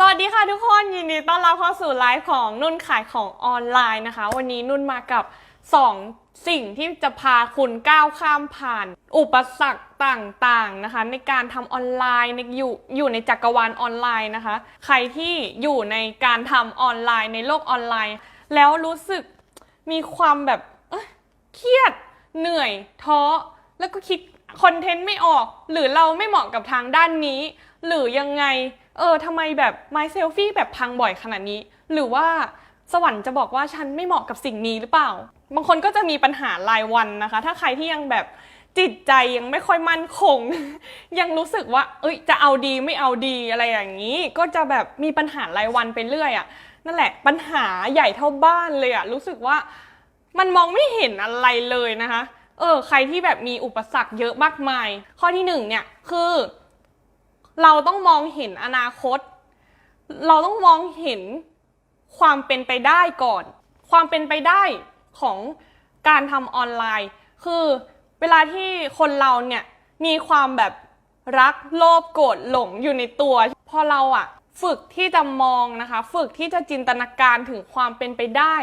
สวัสดีค่ะทุกคนยินดีต้อนรับเข้าสู่ไลฟ์ของนุ่นขายของออนไลน์นะคะ วันนี้นุ่นมากับ 2 สิ่งที่จะพาคุณก้าวข้ามผ่าน อุปสรรคต่างๆนะคะ ในการทำออนไลน์ในอยู่อยู่ในจักรวาลออนไลน์นะคะ ใครที่อยู่ในการทำออนไลน์ในโลกออนไลน์ แล้วรู้สึกมีความแบบเเครียดเหนื่อยท้อแล้วก็คิดคอนเทนต์ไม่ออก หรือเราไม่เหมาะกับทางด้านนี้ หรือยังไง เออทำไมแบบไมเซลฟี่แบบพังบ่อยขนาดนี้ หรือว่าสวรรค์จะบอกว่าฉันไม่เหมาะกับสิ่งนี้หรือเปล่า บางคนก็จะมีปัญหารายวันนะคะ ถ้าใครที่ยังแบบจิตใจยังไม่ค่อยมั่นคง ยังรู้สึกว่า เอ้ย จะเอาดีไม่เอาดีอะไรอย่างนี้ ก็จะแบบมีปัญหารายวันไปเรื่อยอะ่ะ นั่นแหละปัญหาใหญ่เท่าบ้านเลยอะ่ะ รู้สึกว่ามันมองไม่เห็นอะไรเลยนะคะ เออ ใครที่แบบมีอุปสรรคเยอะมากมาย ข้อที่หนึ่งเนี่ยคือ เราต้องมองเห็นอนาคต เราต้องมองเห็นความเป็นไปได้ก่อน ความเป็นไปได้ของการทำออนไลน์ คือเวลาที่คนเราเนี่ยมีความแบบรักโลภโกรธหลงอยู่ในตัว พอเราอะฝึกที่จะมองนะคะ ฝึกที่จะจินตนาการถึงความเป็นไปได้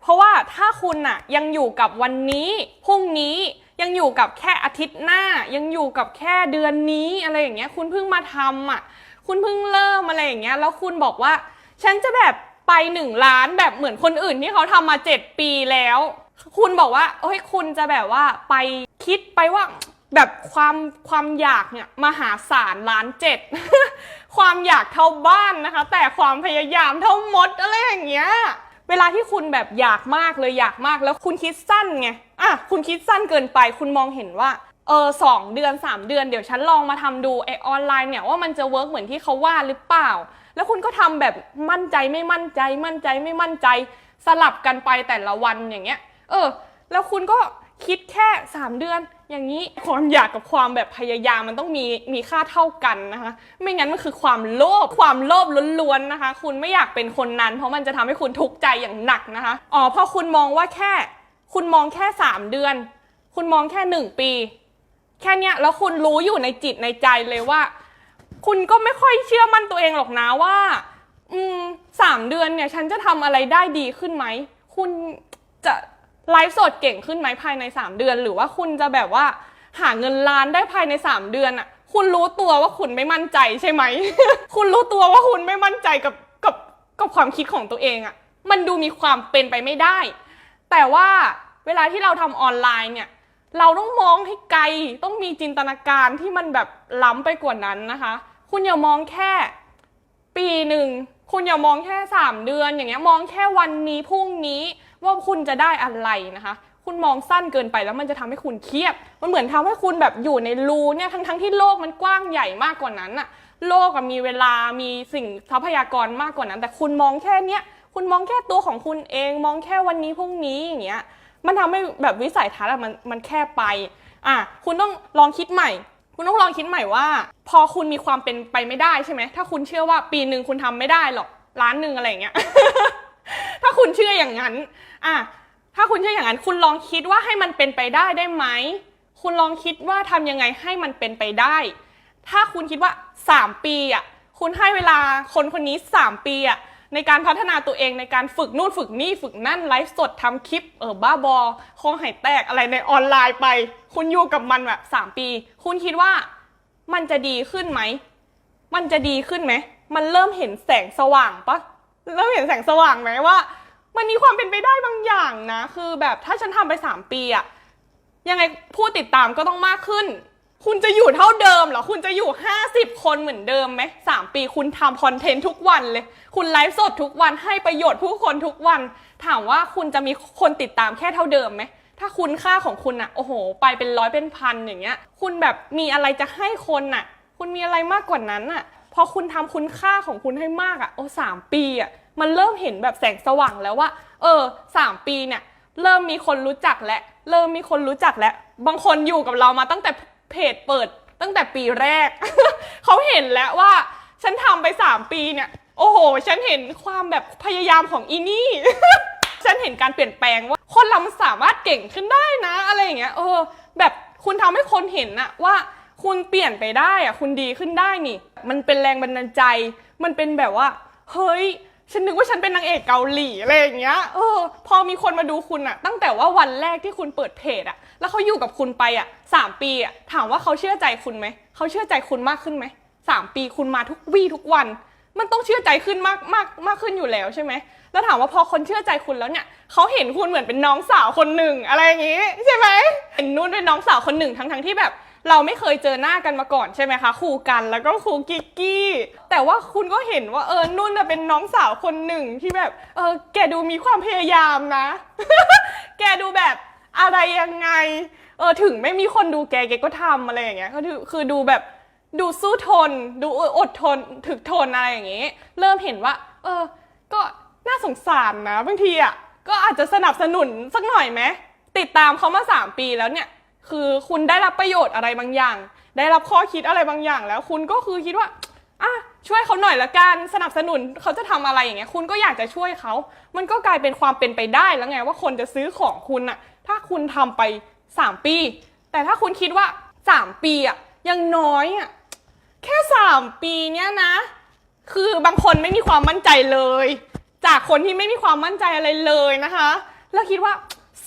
เพราะว่าถ้าคุณอะยังอยู่กับวันนี้พรุ่งนี้ ยังอยู่กับแค่อาทิตย์หน้า ยังอยู่กับแค่เดือนนี้อะไรอย่างเงี้ย คุณเพิ่งมาทำอะคุณเพิ่งเริ่มอะไรอย่างเงี้ย แล้วคุณบอกว่า ฉันจะแบบไปหนึ่งล้านแบบเหมือนคนอื่นที่เขาทำมาเจ็ดปีแล้ว คุณบอกว่าเฮ้ยคุณจะแบบว่าไปคิดไปว่าแบบความความอยากเนี่ยมหาศาลล้านเจ็ดความอยากเท่าบ้านนะคะ แต่ความพยายามเท่ามดอะไรอย่างเงี้ย เวลาที่คุณแบบอยากมากเลยอยากมากแล้วคุณคิดสั้นไงอะคุณคิดสั้นเกินไป คุณมองเห็นว่าเออสองเดือนสามเดือนเดี๋ยวฉันลองมาทำดูไอออนไลน์เนี่ยว่ามันจะเวิร์กเหมือนที่เขาว่าหรือเปล่า แล้วคุณก็ทำแบบมั่นใจไม่มั่นใจ มั่นใจไม่มั่นใจ สลับกันไปแต่ละวันอย่างเงี้ย เออ แล้วคุณก็คิดแค่ 3 เดือน อย่างนี้ความอยากกับความแบบพยายามมันต้องมีมีค่าเท่ากันนะคะ ไม่งั้นมันคือความโลภความโลภล้วนๆนะคะ คุณไม่อยากเป็นคนนั้น เพราะมันจะทำให้คุณทุกข์ใจอย่างหนักนะคะอ๋อพอคุณมองว่าแค่ คุณมองแค่ 3 เดือน คุณมองแค่ 1 ปี แค่เนี้ยแล้วคุณรู้อยู่ในจิตในใจเลยว่า คุณก็ไม่ค่อยเชื่อมั่นตัวเองหรอกนะว่า อืมสามเดือนเนี่ย ฉันจะทำอะไรได้ดีขึ้นไหมคุณจะ ไลฟ์สดเก่งขึ้นไหมภายใน 3 เดือน หรือว่าคุณจะแบบว่า หาเงินล้านได้ภายใน 3 เดือนอะคุณรู้ตัวว่าคุณไม่มั่นใจใช่ไหม คุณรู้ตัวว่าคุณไม่มั่นใจกับกับกับความคิดของตัวเองอะ่ะมันดูมีความเป็นไปไม่ได้ แต่ว่าเวลาที่เราทำออนไลน์เนี่ย เราต้องมองให้ไกล ต้องมีจินตนาการที่มันแบบล้ำไปกว่านั้นนะคะ คุณอย่ามองแค่ปีหนึ่ง คุณอย่ามองแค่ 3 เดือน อย่างเงี้ย มองแค่วันนี้พรุ่งนี้ ว่าคุณจะได้อะไรนะคะ คุณมองสั้นเกินไปแล้วมันจะทำให้คุณเครียด มันเหมือนทำให้คุณแบบอยู่ในรูเนี่ยทั้งๆที่โลกมันกว้างใหญ่มากกว่านั้นอะโลกมีเวลามีสิ่งทรัพยากรมากกว่านั้น แต่คุณมองแค่เนี้ยคุณมองแค่ตัวของคุณเอง มองแค่วันนี้พรุ่งนี้อย่างเงี้ยมันทำให้แบบวิสัยทัศน์มันมันแคบไปอะคุณต้องลองคิดใหม่ คุณต้องลองคิดใหม่ว่า พอคุณมีความเป็นไปไม่ได้ใช่ไหมถ้าคุณเชื่อว่าปีหนึ่งคุณทำไม่ได้หรอกล้านหนึ่งอะไรอย่างเงี้ย ถ้าคุณเชื่ออย่างนั้นอะถ้าคุณเชื่ออย่างนั้น คุณลองคิดว่าให้มันเป็นไปได้ได้ไหม คุณลองคิดว่าทำยังไงให้มันเป็นไปได้ ถ้าคุณคิดว่า 3 ปีอะคุณให้เวลาคนคนนี้ 3 ปีอะในการพัฒนาตัวเองในการฝึกนู่นฝึกนี่ฝึกนั่นไลฟ์สดทำคลิปเออบ้าบอคอหายแตกอะไรในออนไลน์ไป คุณอยู่กับมันแบบ3ปี คุณคิดว่ามันจะดีขึ้นไหม มันจะดีขึ้นไหม มันเริ่มเห็นแสงสว่างปะ เริ่มเห็นแสงสว่างไหมว่า มันมีความเป็นไปได้บางอย่างนะ คือแบบถ้าฉันทำไป 3 ปีอะยังไงผู้ติดตามก็ต้องมากขึ้น คุณจะอยู่เท่าเดิมเหรอ คุณจะอยู่ 50 คนเหมือนเดิมไหมสามปีคุณทำคอนเทนต์ทุกวันเลย คุณไลฟ์สดทุกวันให้ประโยชน์ผู้คนทุกวัน ถามว่าคุณจะมีคนติดตามแค่เท่าเดิมไหมถ้าคุณค่าของคุณอะโอ้โห ไปเป็นร้อยเป็นพันอย่างเงี้ย คุณแบบมีอะไรจะให้คนอะคุณมีอะไรมากกว่านั้นอะ อคุณทำคุณค่าของคุณให้มากอะโอ้สามปีอะมันเริ่มเห็นแบบแสงสว่างแล้วว่า เออสามปีเนี่ย เริ่มมีคนรู้จักและ เริ่มมีคนรู้จักแล้วบางคนอยู่กับเรามาตั้งแต่เพจเปิด ตั้งแต่ปีแรก เขาเห็นแล้วว่า ฉันทำไปสามปีเนี่ย โอ้โห ฉันเห็นความแบบพยายามของอีนี่ ฉันเห็นการเปลี่ยนแปลงว่า คนเรามันสามารถเก่งขึ้นได้นะ อะไรอย่างเงี้ยเออ แบบคุณทำให้คนเห็นอะว่า คุณเปลี่ยนไปได้อะคุณดีขึ้นได้นี่ มันเป็นแรงบันดาลใจ มันเป็นแบบว่า เฮ้ย ฉันนึกว่าฉันเป็นนางเอกเกาหลีอะไรอย่างเงี้ย เออ พอมีคนมาดูคุณอะตั้งแต่ว่าวันแรกที่คุณเปิดเพจอะแล้วเขาอยู่กับคุณไปอะสามปีอะถามว่าเขาเชื่อใจคุณไหม เขาเชื่อใจคุณมากขึ้นไหมสามปีคุณมาทุกวี่ทุกวัน มันต้องเชื่อใจขึ้นมากมากมากขึ้นอยู่แล้วใช่ไหม แล้วถามว่าพอคนเชื่อใจคุณแล้วเนี่ยเขาเห็นคุณเหมือนเป็นน้องสาวคนหนึ่งอะไรอย่างงี้ใช่ไหมเห็นนุ่นเป็นน้องสาวคนหนึ่งทั้งทั้งที่แบบ เราไม่เคยเจอหน้ากันมาก่อนใช่ไหมคะครูกันแล้วก็ครูกิกกี้ แต่ว่าคุณก็เห็นว่าเออนุ่นน่ะเป็นน้องสาวคนหนึ่งที่แบบเออแกดูมีความพยายามนะ แกดูแบบอะไรยังไง เออถึงไม่มีคนดูแกแกก็ทำอะไรอย่างเงี้ยก็คือคือดูแบบดูสู้ทน ดูอดทนถึกทนอะไรอย่างเงี้ยเริ่มเห็นว่า เออ ก็น่าสงสารนะบางทีอะก็อาจจะสนับสนุนสักหน่อยไหมติดตามเขามาสามปีแล้วเนี่ย คือคุณได้รับประโยชน์อะไรบางอย่าง ได้รับข้อคิดอะไรบางอย่าง แล้วคุณก็คือคิดว่าอะช่วยเขาหน่อยละกันสนับสนุนเขาจะทำอะไรอย่างเงี้ยคุณก็อยากจะช่วยเขา มันก็กลายเป็นความเป็นไปได้แล้วไงว่าคนจะซื้อของคุณอะถ้าคุณทำไป 3 ปี แต่ถ้าคุณคิดว่า 3 ปีอะยังน้อยอะแค่ 3 ปีเนี้ยนะ คือบางคนไม่มีความมั่นใจเลย จากคนที่ไม่มีความมั่นใจอะไรเลยนะคะ แล้วคิดว่า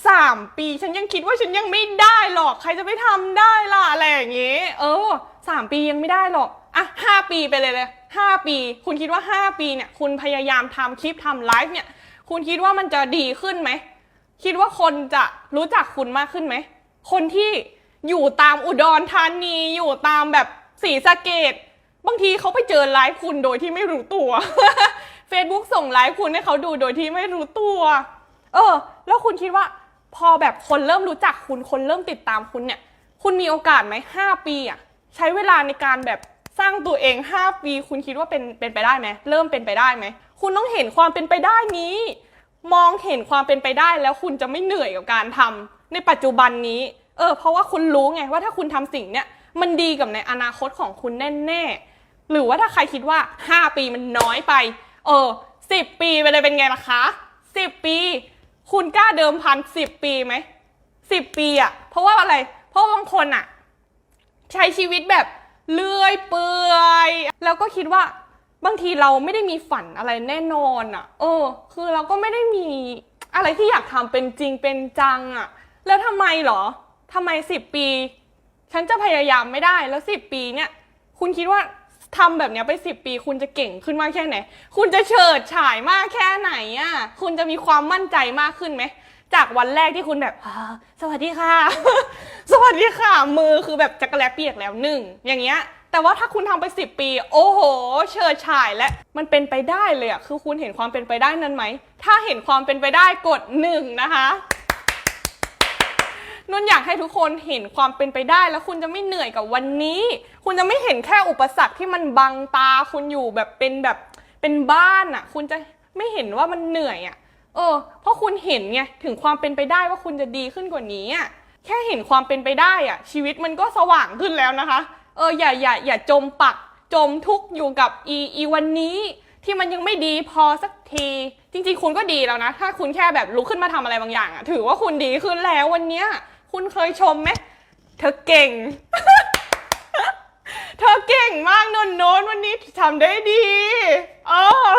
3ปีฉันยังคิดว่าฉันยังไม่ได้หรอก ใครจะไปทำได้ล่ะอะไรอย่างงี้ เออสามปียังไม่ได้หรอกอะห้าปีไปเลยเลยห้าปี คุณคิดว่า5ปีเนี่ย คุณพยายามทำคลิปทำไลฟ์เนี่ย คุณคิดว่ามันจะดีขึ้นไหม คิดว่าคนจะรู้จักคุณมากขึ้นไหม คนที่อยู่ตามอุดรธานีอยู่ตามแบบศรีสะเกดบางทีเขาไปเจอไลฟ์คุณโดยที่ไม่รู้ตัว Facebook ส่งไลฟ์คุณให้เขาดูโดยที่ไม่รู้ตัว เออ แล้วคุณคิดว่า พอแบบคนเริ่มรู้จักคุณคนเริ่มติดตามคุณเนี่ย คุณมีโอกาสไหมห้าปีอะใช้เวลาในการแบบสร้างตัวเองห้าปี คุณคิดว่าเป็นเป็นไปได้ไหมเริ่มเป็นไปได้ไหมคุณต้องเห็นความเป็นไปได้นี้ มองเห็นความเป็นไปได้แล้วคุณจะไม่เหนื่อยกับการทำในปัจจุบันนี้ เออ เพราะว่าคุณรู้ไงว่าถ้าคุณทำสิ่งเนี้ยมันดีกับในอนาคตของคุณแน่ๆหรือว่าถ้าใครคิดว่า 5 ปีมันน้อยไป เออ10 ปีไปเลยเป็นไงล่ะคะ10 ปี คุณกล้าเดิมพัน10ปีไหม10ปีอะเพราะว่าอะไร เพราะบางคนอะใช้ชีวิตแบบเลื่อยเปื่อยแล้วก็คิดว่าบางทีเราไม่ได้มีฝันอะไรแน่นอนอะเออ คือเราก็ไม่ได้มีอะไรที่อยากทำเป็นจริงเป็นจังอะ่ะแล้วทำไมเหรอทำไมสิบปี ฉันจะพยายามไม่ได้แล้วสิบปีเนี่ย คุณคิดว่า ทำแบบเนี้ยไปสิบปี คุณจะเก่งขึ้นมากแค่ไหน คุณจะเฉิดฉายมากแค่ไหนอะ่ะ คุณจะมีความมั่นใจมากขึ้นไหม จากวันแรกที่คุณแบบอ่าสวัสดีค่ะ สวัสดีค่ะ มือคือแบบจักรแลเปียกแล้วหนึ่ง อย่างเงี้ย แต่ว่าถ้าคุณทำไปสิบปี โอ้โหเชิดฉายและ มันเป็นไปได้เลยอะคือคุณเห็นความเป็นไปได้นั้นไหม ถ้าเห็นความเป็นไปได้กดหนึ่งนะคะ นุ่นอยากให้ทุกคนเห็นความเป็นไปได้ แล้วคุณจะไม่เหนื่อยกับวันนี้ คุณจะไม่เห็นแค่อุปสรรคที่มันบังตาคุณอยู่แบบเป็นแบบเป็นบ้านอะคุณจะไม่เห็นว่ามันเหนื่อยอะเออ เพราะคุณเห็นไงถึงความเป็นไปได้ว่าคุณจะดีขึ้นกว่านี้อะแค่เห็นความเป็นไปได้อะชีวิตมันก็สว่างขึ้นแล้วนะคะ เอออย่าอย่าอย่าจมปักจมทุกข์อยู่กับอีอีวันนี้ ที่มันยังไม่ดีพอสักทีจริงๆ คุณก็ดีแล้วนะ ถ้าคุณแค่แบบลุกขึ้นมาทำอะไรบางอย่างอะถือว่าคุณดีขึ้นแล้ววันเนี้ย คุณเคยชมไหม เธอเก่ง เธอเก่งมากนนโนนวันนี้ทำได้ดีเออ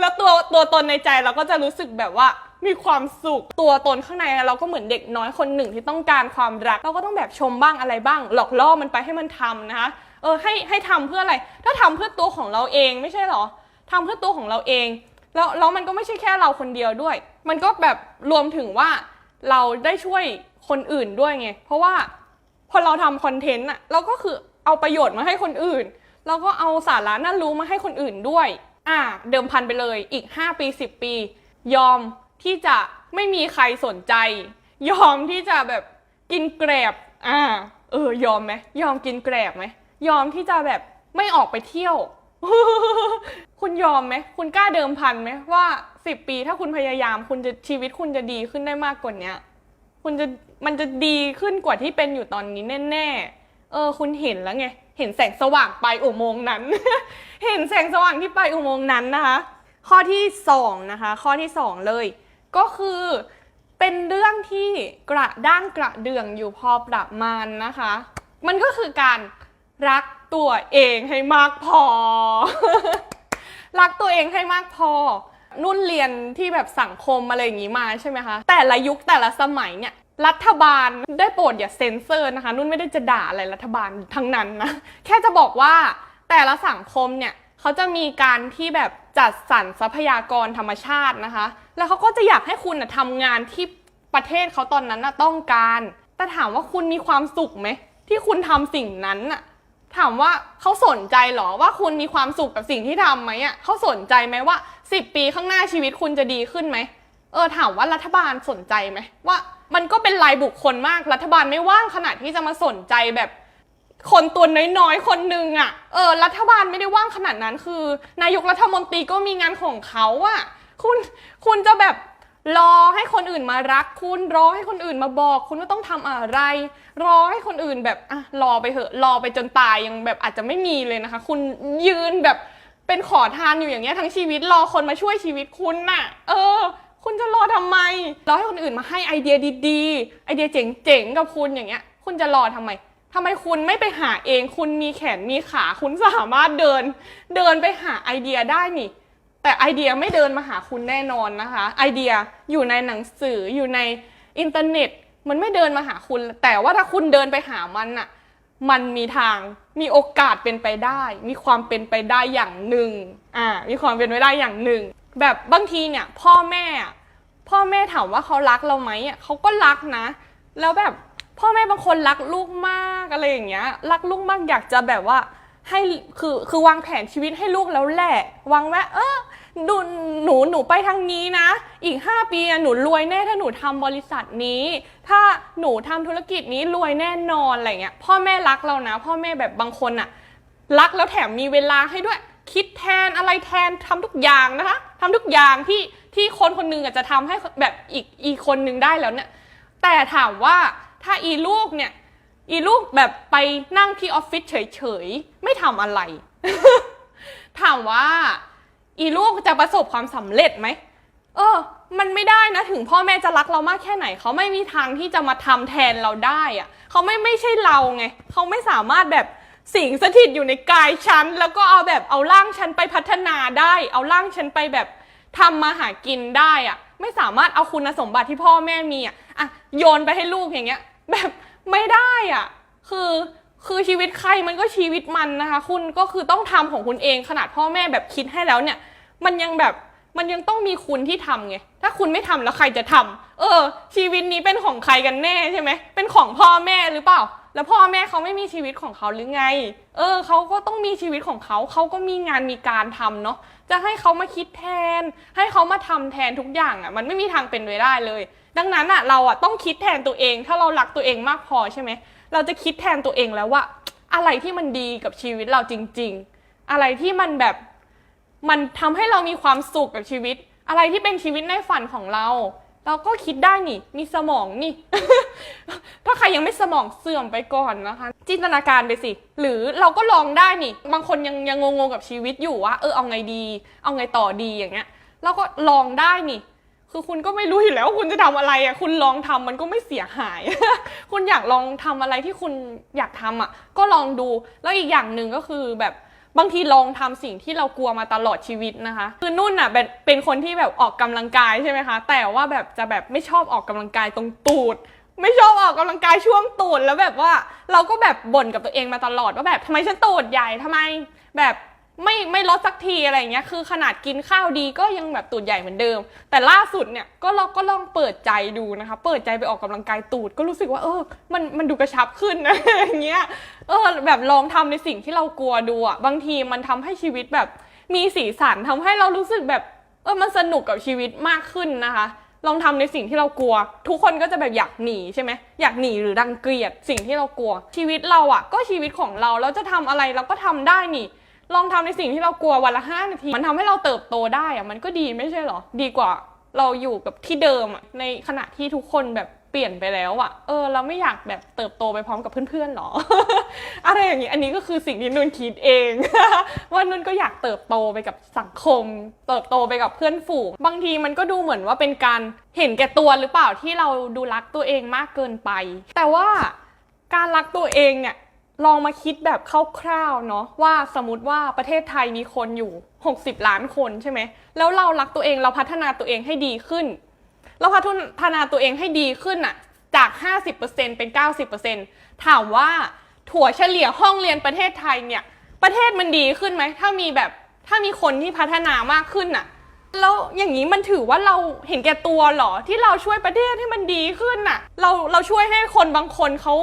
แล้วตัวตัวตนในใจเราก็จะรู้สึกแบบว่ามีความสุขตัวตนข้างในเราก็เหมือนเด็กน้อยคนหนึ่งที่ต้องการความรัก เราก็ต้องแบบชมบ้างอะไรบ้าง หลอกล่อมันไปให้มันทำนะคะเออให้ให้ทำเพื่ออะไร ถ้าทำเพื่อตัวของเราเองไม่ใช่หรอทำเพื่อตัวของเราเอง แล้วแล้วมันก็ไม่ใช่แค่เราคนเดียวด้วย มันก็แบบรวมถึงว่าเราได้ช่วย คนอื่นด้วยไง เพราะว่าพอเราทำคอนเทนต์อะเราก็คือเอาประโยชน์มาให้คนอื่น เราก็เอาสาระน่ารู้มาให้คนอื่นด้วย อ่าเดิมพันไปเลยอีก 5 ปี 10 ปี ยอมที่จะไม่มีใครสนใจ ยอมที่จะแบบกินแกรบอ่าเออยอมไหมยอมกินแกรบไหมยอมที่จะแบบไม่ออกไปเที่ยว คุณยอมไหมคุณกล้าเดิมพันไหมว่า10ปีถ้าคุณพยายาม คุณจะชีวิตคุณจะดีขึ้นได้มากกว่านี้คุณจะ มันจะดีขึ้นกว่าที่เป็นอยู่ตอนนี้แน่ๆ เออ คุณเห็นแล้วไง เห็นแสงสว่างปลายอุโมงค์นั้น เห็นแสงสว่างที่ปลายอุโมงค์นั้นนะคะ ข้อที่สองนะคะ ข้อที่สองเลย ก็คือเป็นเรื่องที่กระด้างกระเดื่องอยู่พอประมาณนะคะ มันก็คือการรักตัวเองให้มากพอ รักตัวเองให้มากพอ นุ่นเรียนที่แบบสังคมอะไรอย่างนี้มาใช่ไหมคะ แต่ละยุคแต่ละสมัยเนี่ย รัฐบาลได้โปรดอย่าเซ็นเซอร์นะคะ นุ่นไม่ได้จะด่าอะไรรัฐบาลทั้งนั้นนะ แค่จะบอกว่าแต่ละสังคมเนี่ยเขาจะมีการที่แบบจัดสรรทรัพยากรธรรมชาตินะคะ แล้วเขาก็จะอยากให้คุณนะทำงานที่ประเทศเขาตอนนั้นนะต้องการ แต่ถามว่าคุณมีความสุขไหมที่คุณทำสิ่งนั้นน่ะถามว่าเขาสนใจเหรอว่าคุณมีความสุขกับสิ่งที่ทำไหมอะเขาสนใจไหมว่า 10 ปีข้างหน้าชีวิตคุณจะดีขึ้นไหม เออถามว่ารัฐบาลสนใจไหมว่ามันก็เป็นรายบุคคลมากรัฐบาลไม่ว่างขนาดที่จะมาสนใจแบบ คนตัวน้อยๆ คนหนึ่งอะเออรัฐบาลไม่ได้ว่างขนาดนั้นคือ นายกรัฐมนตรีก็มีงานของเขาอะคุณคุณจะแบบรอให้คนอื่นมารัก คุณรอให้คนอื่นมาบอก คุณว่าต้องทำอะไร รอให้คนอื่นแบบอะรอไปเถอะรอไปจนตายยังแบบอาจจะไม่มีเลยนะคะ คุณยืนแบบเป็นขอทานอยู่อย่างเงี้ยทั้งชีวิตรอคนมาช่วยชีวิตคุณน่ะ เออ คุณจะรอทำไม รอให้คนอื่นมาให้ไอเดียดีๆ ไอเดียเจ๋งๆ กับคุณอย่างเงี้ย คุณจะรอทำไมทำไมคุณไม่ไปหาเอง คุณมีแขนมีขา คุณสามารถเดิน เดินไปหาไอเดียได้นี่ แต่ไอเดียไม่เดินมาหาคุณแน่นอนนะคะ ไอเดียอยู่ในหนังสืออยู่ในอินเทอร์เน็ต มันไม่เดินมาหาคุณ แต่ว่าถ้าคุณเดินไปหามันน่ะมันมีทาง มีโอกาสเป็นไปได้ มีความเป็นไปได้อย่างหนึ่ง อ่า มีความเป็นไปได้อย่างหนึ่ง แบบบางทีเนี่ย พ่อแม่พ่อแม่ถามว่าเขารักเราไหมอะเขาก็รักนะ แล้วแบบพ่อแม่บางคนรักลูกมากอะไรอย่างเงี้ย รักลูกมากอยากจะแบบว่าให้คือคือวางแผนชีวิตให้ลูกแล้วแหละวางไว้เออดูหนูหนูไปทางนี้นะ อีก 5 ปีหนูรวยแน่ถ้าหนูทำบริษัทนี้ ถ้าหนูทำธุรกิจนี้รวยแน่นอนอะไรเงี้ยพ่อแม่รักเรานะ พ่อแม่แบบบางคนอะรักแล้วแถมมีเวลาให้ด้วย คิดแทนอะไรแทนทำทุกอย่างนะคะทำทุกอย่างที่ที่คนคนหนึงอาจจะทำให้แบบอีกอีกคนหนึงได้แล้วเนี่ยแต่ถามว่าถ้าอีลูกเนี่ยอีลูกแบบไปนั่งที่ออฟฟิศเฉยๆ ไม่ทำอะไร ถามว่า อีลูกจะประสบความสำเร็จไหม เออ มันไม่ได้นะ ถึงพ่อแม่จะรักเรามากแค่ไหน เขาไม่มีทางที่จะมาทำแทนเราได้อะเขาไม่ไม่ใช่เราไง เขาไม่สามารถแบบ สิงสถิตอยู่ในกายฉัน แล้วก็เอาแบบเอาร่างฉันไปพัฒนาได้ เอาร่างฉันไปแบบทำมาหากินได้อะไม่สามารถเอาคุณสมบัติที่พ่อแม่มีอะอะโยนไปให้ลูกอย่างเงี้ย แบบไม่ได้อะคือคือชีวิตใครมันก็ชีวิตมันนะคะ คุณก็คือต้องทำของคุณเองขนาดพ่อแม่แบบคิดให้แล้วเนี่ย มันยังแบบมันยังต้องมีคุณที่ทำไง ถ้าคุณไม่ทำแล้วใครจะทำเออ ชีวิตนี้เป็นของใครกันแน่ใช่ไหมเป็นของพ่อแม่หรือเปล่า แล้วพ่อแม่เขาไม่มีชีวิตของเขาหรือไง เออเขาก็ต้องมีชีวิตของเขา เขาก็มีงานมีการทำเนาะ จะให้เขามาคิดแทน ให้เขามาทำแทนทุกอย่างอะ มันไม่มีทางเป็นไปได้เลย ดังนั้นอะเราอะต้องคิดแทนตัวเอง ถ้าเรารักตัวเองมากพอใช่ไหม เราจะคิดแทนตัวเองแล้วว่า อะไรที่มันดีกับชีวิตเราจริง ๆ อะไรที่มันแบบ มันทำให้เรามีความสุขกับชีวิต อะไรที่เป็นชีวิตในฝันของเรา เราก็คิดได้นี่ มีสมองนี่ ถ้าใครยังไม่สมองเสื่อมไปก่อนนะคะ จินตนาการไปสิ หรือเราก็ลองได้นี่ บางคนยังยังงงๆกับชีวิตอยู่ว่าเออเอาไงดี เอาไงต่อดีอย่างเงี้ย เราก็ลองได้นี่ คือคุณก็ไม่รู้อยู่แล้วว่าคุณจะทำอะไรอะ คุณลองทำมันก็ไม่เสียหาย คุณอยากลองทำอะไรที่คุณอยากทำอะ ก็ลองดู แล้วอีกอย่างหนึ่งก็คือแบบ บางทีลองทำสิ่งที่เรากลัวมาตลอดชีวิตนะคะ คือนุ่นอะเป็นเป็นคนที่แบบออกกำลังกายใช่ไหมคะ แต่ว่าแบบจะแบบไม่ชอบออกกำลังกายตรงตูด ไม่ชอบออกกำลังกายช่วงตูดแล้วแบบว่าเราก็แบบบ่นกับตัวเองมาตลอดว่าแบบทำไมฉันตูดใหญ่ทำไมแบบ ไม่ไม่ลดสักทีอะไรอย่างเงี้ยคือขนาดกินข้าวดีก็ยังแบบตูดใหญ่เหมือนเดิม แต่ล่าสุดเนี่ยก็เราก็ลองเปิดใจดูนะคะ เปิดใจไปออกกำลังกายตูดก็รู้สึกว่าเออ มันมันดูกระชับขึ้นนะอย่างเงี้ยเออแบบลองทำในสิ่งที่เรากลัวดูอะบางทีมันทำให้ชีวิตแบบมีสีสันทำให้เรารู้สึกแบบเออมันสนุกกับชีวิตมากขึ้นนะคะลองทำในสิ่งที่เรากลัว ทุกคนก็จะแบบอยากหนีใช่ไหมอยากหนีหรือรังเกลียจสิ่งที่เรากลัว ชีวิตเราอะก็ชีวิตของเราเราจะทำอะไรเราก็ทำได้นี่ ลองทำในสิ่งที่เรากลัววันละห้านาที มันทำให้เราเติบโตได้อะมันก็ดีไม่ใช่เหรอ ดีกว่าเราอยู่กับที่เดิมอะในขณะที่ทุกคนแบบเปลี่ยนไปแล้วอะเออ เราไม่อยากแบบเติบโตไปพร้อมกับเพื่อนๆหรอ อะไรอย่างนี้ อันนี้ก็คือสิ่งที่นุ่นคิดเอง ว่านุ่นก็อยากเติบโตไปกับสังคม เติบโตไปกับเพื่อนฝูง บางทีมันก็ดูเหมือนว่าเป็นการเห็นแก่ตัวหรือเปล่าที่เราดูรักตัวเองมากเกินไป แต่ว่าการรักตัวเองเนี่ย ลองมาคิดแบบคร่าวๆเนาะว่าสมมติว่าประเทศไทยมีคนอยู่ 60 ล้านคนใช่ไหมแล้วเรารักตัวเองเราพัฒนาตัวเองให้ดีขึ้น เราพัฒนาตัวเองให้ดีขึ้นอะจาก 50%เป็น 90%ถามว่าถั่วเฉลี่ยห้องเรียนประเทศไทยเนี่ย ประเทศมันดีขึ้นไหมถ้ามีแบบถ้ามีคนที่พัฒนามากขึ้นอะแล้วอย่างนี้มันถือว่าเราเห็นแก่ตัวหรอที่เราช่วยประเทศให้มันดีขึ้นอะเราเราช่วยให้คนบางคนเขา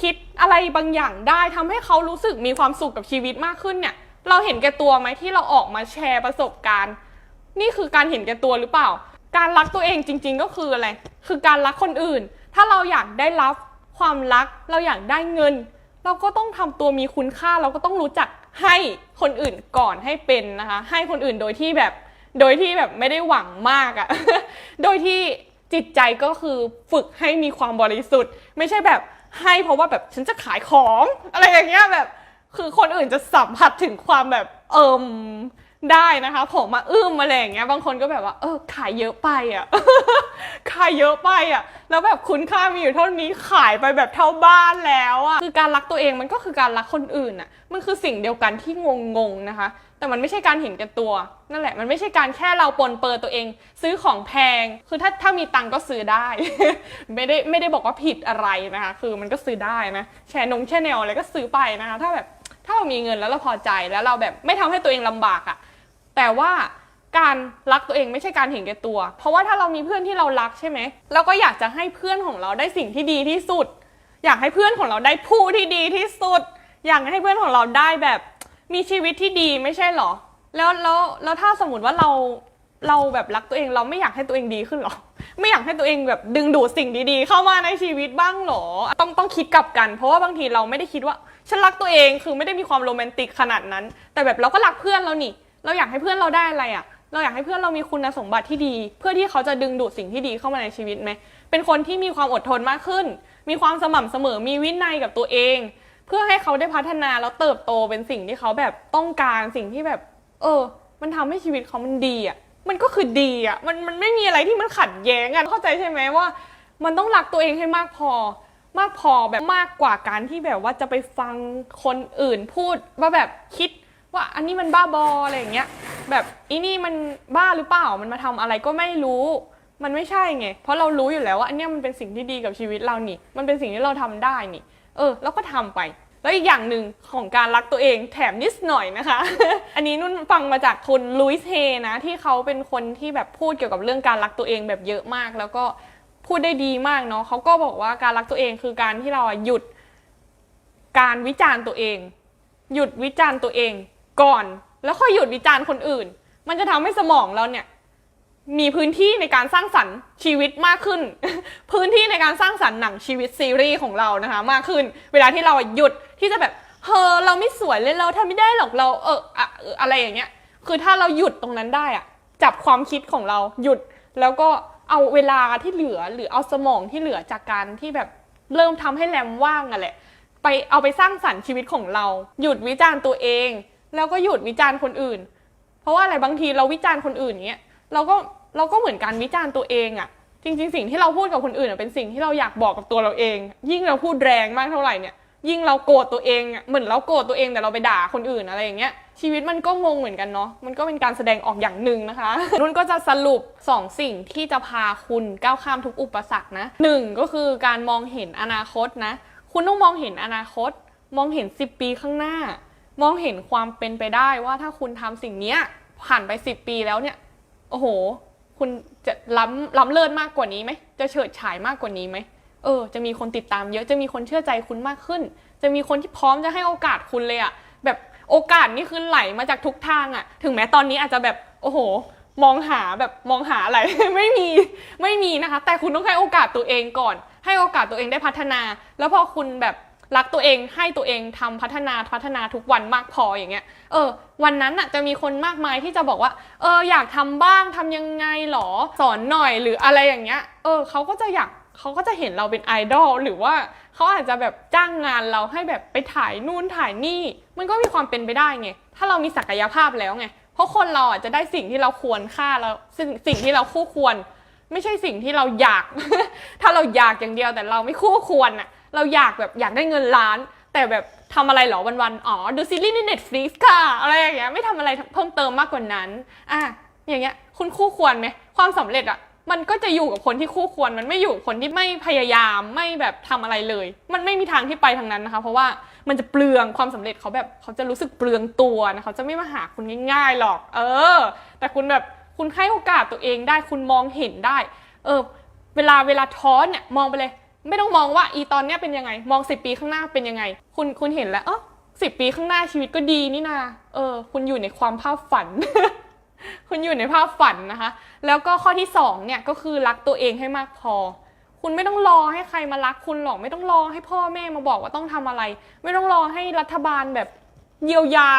คิดอะไรบางอย่างได้ทำให้เขารู้สึกมีความสุขกับชีวิตมากขึ้นเนี่ย เราเห็นแก่ตัวไหมที่เราออกมาแชร์ประสบการณ์ นี่คือการเห็นแก่ตัวหรือเปล่า การรักตัวเองจริง ๆ ก็คืออะไร คือการรักคนอื่น ถ้าเราอยากได้รับความรัก เราอยากได้เงิน เราก็ต้องทำตัวมีคุณค่า เราก็ต้องรู้จักให้คนอื่นก่อนให้เป็นนะคะ ให้คนอื่นโดยที่แบบ โดยที่แบบไม่ได้หวังมากอะ่ะโดยที่จิตใจก็คือฝึกให้มีความบริสุทธิ์ ไม่ใช่แบบ ให้เพราะว่าแบบฉันจะขายของอะไรอย่างเงี้ยแบบ คือคนอื่นจะสัมผัสถึงความแบบเอิมได้นะคะ ผมมาอึ้มอะไรอย่างเงี้ยบางคนก็แบบว่า เออขายเยอะไปอะ ขายเยอะไปอะ แล้วแบบคุณค่ามีอยู่เท่านี้ขายไปแบบเท่าบ้านแล้วอะคือการรักตัวเองมันก็คือการรักคนอื่นอะ มันคือสิ่งเดียวกันที่งงๆนะคะ แต่มันไม่ใช่การเห็นแก่ตัว นั่นแหละมันไม่ใช่การแค่เราปนเปื้อตัวเอง ซื้อของแพง คือถ้าถ้ามีตังก็ซื้อได้ ไม่ได้ไม่ได้บอกว่าผิดอะไรนะคะ คือมันก็ซื้อได้นะแชร์นงแชร์แนวอะไรก็ซื้อไปนะคะ ถ้าแบบถ้าเรามีเงินแล้วเราพอใจแล้วเราแบบไม่ทำให้ตัวเองลำบากอะ่ะแต่ว่าการรักตัวเองไม่ใช่การเห็นแก่ตัว เพราะว่าถ้าเรามีเพื่อนที่เรารักใช่ไหมเราก็อยากจะให้เพื่อนของเราได้สิ่งที่ดีที่สุด อยากให้เพื่อนของเราได้ผู้ที่ดีที่สุด อยากให้เพื่อนของเราได้แบบ มีชีวิตที่ดีไม่ใช่หรอ แล้วแล้วแล้วถ้าสมมติว่าเราเราแบบรักตัวเองเราไม่อยากให้ตัวเองดีขึ้นหรอ ไม่อยากให้ตัวเองแบบดึงดูดสิ่งดีๆ เข้ามาในชีวิตบ้างหรอ ต้องต้องคิดกลับกัน เพราะว่าบางทีเราไม่ได้คิดว่าฉันรักตัวเองคือไม่ได้มีความโรแมนติกขนาดนั้น แต่แบบเราก็รักเพื่อนเรานี่ เราอยากให้เพื่อนเราได้อะไรอะ่ะ เราอยากให้เพื่อนเรามีคุณสมบัติที่ดี เพื่อที่เขาจะดึงดูดสิ่งที่ดีเข้ามาในชีวิตไหมเป็นคนที่มีความอดทนมากขึ้น มีความสม่ำเสมอมีวินัยกับตัวเอง เพื่อให้เขาได้พัฒนาแล้วเติบโตเป็นสิ่งที่เขาแบบต้องการสิ่งที่แบบ เออ มันทำให้ชีวิตเขามันดีอะ่ะมันก็คือดีอะ่ะมันมันไม่มีอะไรที่มันขัดแย้งกันเข้าใจใช่ไหมว่า มันต้องรักตัวเองให้มากพอ มากพอแบบมากกว่าการที่แบบว่าจะไปฟังคนอื่นพูดว่าแบบคิดว่าอันนี้มันบ้าบออะไรอย่างเงี้ยแบบอีนี่มันบ้าหรือเปล่ามันมาทำอะไรก็ไม่รู้มันไม่ใช่ไง เพราะเรารู้อยู่แล้วว่าอันเนี้ยมันเป็นสิ่งที่ดีกับชีวิตเรานี่ มันเป็นสิ่งที่เราทำได้นี่ เออแล้วก็ทำไป แล้วอีกอย่างหนึ่งของการรักตัวเองแถมนิดหน่อยนะคะ อันนี้นุ่นฟังมาจากคุณลุยเฮนะที่เขาเป็นคนที่แบบพูดเกี่ยวกับเรื่องการรักตัวเองแบบเยอะมาก แล้วก็พูดได้ดีมากเนาะเขาก็บอกว่าการรักตัวเองคือการที่เราหยุด การวิจารณ์ตัวเอง หยุดวิจารณ์ตัวเองก่อน แล้วค่อยหยุดวิจารณ์คนอื่น มันจะทำให้สมองเราเนี่ย มีพื้นที่ในการสร้างสรรค์ชีวิตมากขึ้น พื้นที่ในการสร้างสรรค์หนังชีวิตซีรีส์ของเรานะคะ มากขึ้น เวลาที่เราหยุดที่จะแบบเฮอเราไม่สวยเลยเราทำไม่ได้หรอกเราเอออะอะไรอย่างเงี้ย คือถ้าเราหยุดตรงนั้นได้อะจับความคิดของเราหยุดแล้วก็เอาเวลาที่เหลือหรือเอาสมองที่เหลือจากการที่แบบเริ่มทำให้แรมว่างอะแหละไปเอาไปสร้างสรรค์ชีวิตของเรา หยุดวิจารณ์ตัวเอง แล้วก็หยุดวิจารณ์คนอื่น เพราะว่าอะไรบางทีเราวิจารณ์คนอื่นเงี้ย เราก็เราก็เหมือนการวิจารณ์ตัวเองอะจริงๆ สิ่งที่เราพูดกับคนอื่นเป็นสิ่งที่เราอยากบอกกับตัวเราเอง ยิ่งเราพูดแรงมากเท่าไหร่เนี่ย ยิ่งเราโกรธตัวเองเหมือนเราโกรธตัวเองแต่เราไปด่าคนอื่นอะไรอย่างเงี้ยชีวิตมันก็งงเหมือนกันเนาะมันก็เป็นการแสดงออกอย่างหนึ่งนะคะนุ่นก็จะสรุปสองสิ่งที่จะพาคุณก้าวข้ามทุกอุปสรรคนะหนึ่งก็คือการมองเห็นอนาคตนะ คุณต้องมองเห็นอนาคต มองเห็น 10 ปีข้างหน้า มองเห็นความเป็นไปได้ว่าถ้าคุณทำสิ่งเนี้ยผ่านไป 10 ปีแล้วเนี่ย โอ้โห คุณจะล้ำล้ำเลิศมากกว่านี้ไหม จะเฉิดฉายมากกว่านี้ไหม เออ จะมีคนติดตามเยอะ จะมีคนเชื่อใจคุณมากขึ้น จะมีคนที่พร้อมจะให้โอกาสคุณเลยอะแบบโอกาสนี่คือไหลมาจากทุกทางอะถึงแม้ตอนนี้อาจจะแบบ โอ้โห มองหาแบบมองหาอะไร ไม่มี ไม่มีนะคะ แต่คุณต้องให้โอกาสตัวเองก่อน ให้โอกาสตัวเองได้พัฒนา แล้วพอคุณแบบรักตัวเองให้ตัวเองทำพัฒนาพัฒนาทุกวันมากพออย่างเงี้ย เออ วันนั้นน่ะจะมีคนมากมายที่จะบอกว่า เอออยากทำบ้างทำยังไงหรอสอนหน่อยหรืออะไรอย่างเงี้ย เออเขาก็จะอยากเขาก็จะเห็นเราเป็นไอดอลหรือว่าเขาอาจจะแบบจ้างงานเราให้แบบไปถ่ายนู่นถ่ายนี่ มันก็มีความเป็นไปได้ไงถ้าเรามีศักยภาพแล้วไงเพราะคนเราอะจะได้สิ่งที่เราควรค่าแล้วสิ่งสิ่งที่เราคู่ควร ไม่ใช่สิ่งที่เราอยาก ถ้าเราอยากอย่างเดียวแต่เราไม่คู่ควรอะเราอยากแบบอยากได้เงินล้าน แต่แบบ ทำอะไรเหรอวันๆ อ๋อ ดูซีรีส์ใน Netflix ค่ะ อะไรอย่างเงี้ย ไม่ทำอะไรเพิ่มเติมมากกว่านั้น อะ อย่างเงี้ย คุณคู่ควรไหม ความสำเร็จอะมันก็จะอยู่กับคนที่คู่ควร มันไม่อยู่คนที่ไม่พยายาม ไม่แบบทำอะไรเลย มันไม่มีทางที่ไปทางนั้นนะคะ เพราะว่ามันจะเปลืองความสำเร็จเขาแบบเขาจะรู้สึกเปลืองตัวนะเขาจะไม่มาหาคุณง่าย ๆหรอก เออ แต่คุณแบบคุณให้โอกาสตัวเองได้ คุณมองเห็นได้ เออ เวลาเวลาท้อเนี่ยมองไปเลย ไม่ต้องมองว่าอีตอนเนี้ยเป็นยังไง มองสิปีข้างหน้าเป็นยังไง คุณคุณเห็นแล้วเออสิปีข้างหน้าชีวิตก็ดีนี่นาเออ คุณอยู่ในความภาพฝัน คุณอยู่ในภาพฝันนะคะ แล้วก็ข้อที่สองเนี่ยก็คือรักตัวเองให้มากพอ คุณไม่ต้องรอให้ใครมารักคุณหรอก ไม่ต้องรอให้พ่อแม่มาบอกว่าต้องทำอะไร ไม่ต้องรอให้รัฐบาลแบบเยียวยา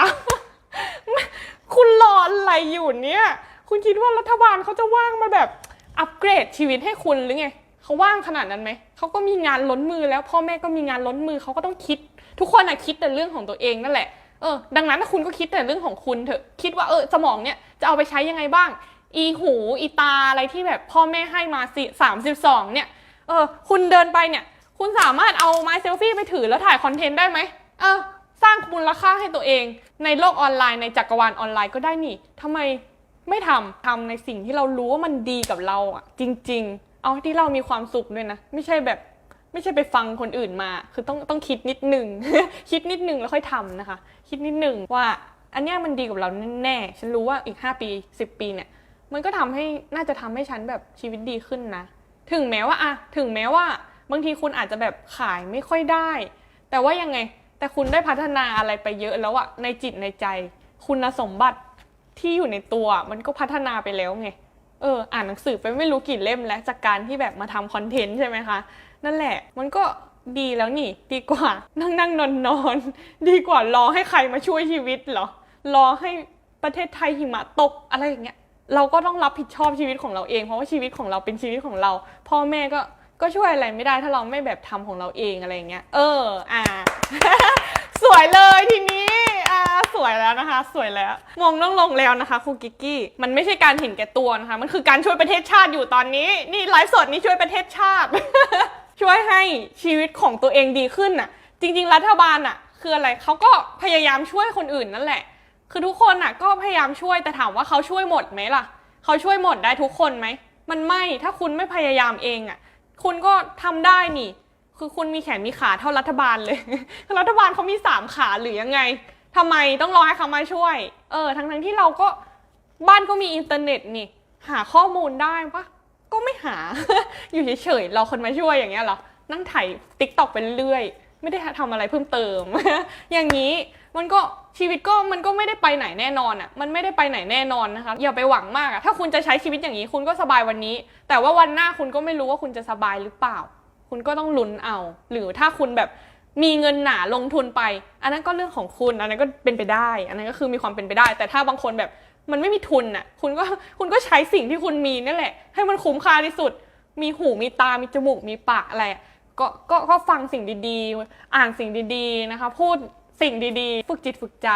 คุณรออะไรอยู่เนี่ย คุณคิดว่ารัฐบาลเขาจะว่างมาแบบอัปเกรดชีวิตให้คุณหรือไง เขาว่างขนาดนั้นไหม เขาก็มีงานล้นมือแล้วพ่อแม่ก็มีงานล้นมือเขาก็ต้องคิด ทุกคนอะคิดแต่เรื่องของตัวเองนั่นแหละ เออ ดังนั้นคุณก็คิดแต่เรื่องของคุณเถอะ คิดว่าเออสมองเนี่ยจะเอาไปใช้ยังไงบ้าง อีหู อีตาอะไรที่แบบพ่อแม่ให้มาสิสามสิบสองเนี่ย เออ คุณเดินไปเนี่ย คุณสามารถเอาไม้เซลฟี่ไปถือแล้วถ่ายคอนเทนต์ได้ไหม เออ สร้างมูลค่าให้ตัวเอง ในโลกออนไลน์ในจักรวาลออนไลน์ก็ได้นี่ทำไมไม่ทำทำในสิ่งที่เรารู้ว่ามันดีกับเราอะจริง ๆ เอาที่เรามีความสุขด้วยนะ ไม่ใช่แบบไม่ใช่ไปฟังคนอื่นมา คือต้องต้องคิดนิดหนึ่ง คิดนิดหนึ่งแล้วค่อยทำนะคะ คิดนิดหนึ่งว่าอันนี้มันดีกับเราแน่ๆฉันรู้ว่าอีก 5 ปี 10 ปีเนี่ย มันก็ทำให้น่าจะทำให้ฉันแบบชีวิตดีขึ้นนะ ถึงแม้ว่าอะถึงแม้ว่า บางทีคุณอาจจะแบบขายไม่ค่อยได้ แต่ว่ายังไง แต่คุณได้พัฒนาอะไรไปเยอะแล้วอะในจิตในใจ คุณสมบัติที่อยู่ในตัวมันก็พัฒนาไปแล้วไง อออ่านหนังสือไปไม่รู้กี่เล่มแล้วจากการที่แบบมาทำคอนเทนต์ใช่ไหมคะ นั่นแหละ มันก็ดีแล้วนี่ ดีกว่านั่งนั่งนอนนอนดีกว่ารอให้ใครมาช่วยชีวิตเหรอ รอให้ประเทศไทยหิมะตกอะไรอย่างเงี้ยเราก็ต้องรับผิดชอบชีวิตของเราเอง เพราะว่าชีวิตของเราเป็นชีวิตของเรา พ่อแม่ก็ก็ช่วยอะไรไม่ได้ถ้าเราไม่แบบทำของเราเองอะไรอย่างเงี้ย เออ อ่า สวยเลยทีนี้ สวยแล้วนะคะ สวยแล้วมองต้องลงแล้วนะคะครูกิกกี้ มันไม่ใช่การเห็นแก่ตัวนะคะ มันคือการช่วยประเทศชาติอยู่ตอนนี้ นี่ไลฟ์สดนี่ช่วยประเทศชาติ ช่วยให้ชีวิตของตัวเองดีขึ้นน่ะ จริง ๆ รัฐบาลน่ะ คืออะไรเขาก็พยายามช่วยคนอื่นนั่นแหละ คือทุกคนน่ะ ก็พยายามช่วยแต่ถามว่าเขาช่วยหมดไหมล่ะเขาช่วยหมดได้ทุกคนไหมมันไม่ถ้าคุณไม่พยายามเองอะ คุณก็ทำได้นี่ คือคุณมีแขนมีขาเท่ารัฐบาลเลย รัฐบาลเขามีสามขาหรือยังไง ทำไมต้องรอให้เขามาช่วย เออ ทั้งทั้งที่เราก็บ้านก็มีอินเทอร์เน็ตนี่ หาข้อมูลได้ปะก็ไม่หา อยู่เฉยๆรอคนมาช่วยอย่างเงี้ยเหรอ นั่งถ่ายติ๊กตอกไปเรื่อย ไม่ได้ทำอะไรเพิ่มเติม อย่างนี้มันก็ชีวิตก็มันก็ไม่ได้ไปไหนแน่นอนอะ มันไม่ได้ไปไหนแน่นอนนะคะ อย่าไปหวังมากอะ ถ้าคุณจะใช้ชีวิตอย่างนี้คุณก็สบายวันนี้ แต่ว่าวันหน้าคุณก็ไม่รู้ว่าคุณจะสบายหรือเปล่า คุณก็ต้องลุ้นเอา หรือถ้าคุณแบบ มีเงินหนาลงทุนไป อันนั้นก็เรื่องของคุณ อันนั้นก็เป็นไปได้ อันนั้นก็คือมีความเป็นไปได้ แต่ถ้าบางคนแบบมันไม่มีทุนอะ คุณก็คุณก็ใช้สิ่งที่คุณมีนั่นแหละ ให้มันคุ้มค่าที่สุด มีหูมีตา มีจมูก มีปากอะไรก็ก็ก็ฟังสิ่งดีๆ อ่านสิ่งดีๆนะคะ พูดสิ่งดีๆ ฝึกจิตฝึกใจ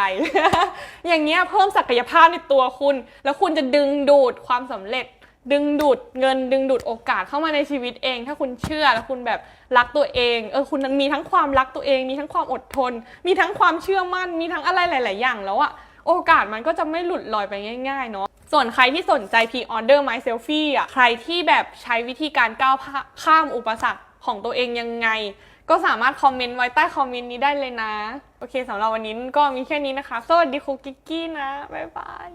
อย่างเงี้ยเพิ่มศักยภาพในตัวคุณ แล้วคุณจะดึงดูดความสำเร็จ ดึงดูดเงินดึงดูดโอกาสเข้ามาในชีวิตเอง ถ้าคุณเชื่อแล้วคุณแบบรักตัวเองเออคุณมีทั้งความรักตัวเอง มีทั้งความอดทน มีทั้งความเชื่อมั่น มีทั้งอะไรหลาย ๆ อย่างแล้วอะโอกาสมันก็จะไม่หลุดลอยไปง่าย ๆ เนาะส่วนใครที่สนใจ P-Order My Selfie อะใครที่แบบใช้วิธีการก้าวข้ามอุปสรรคของตัวเองยังไง ก็สามารถคอมเมนต์ไว้ใต้คอมเมนต์นี้ได้เลยนะ โอเคสำหรับวันนี้ก็มีแค่นี้นะคะ สวัสดีครูกิกกี้นะ บ๊ายบาย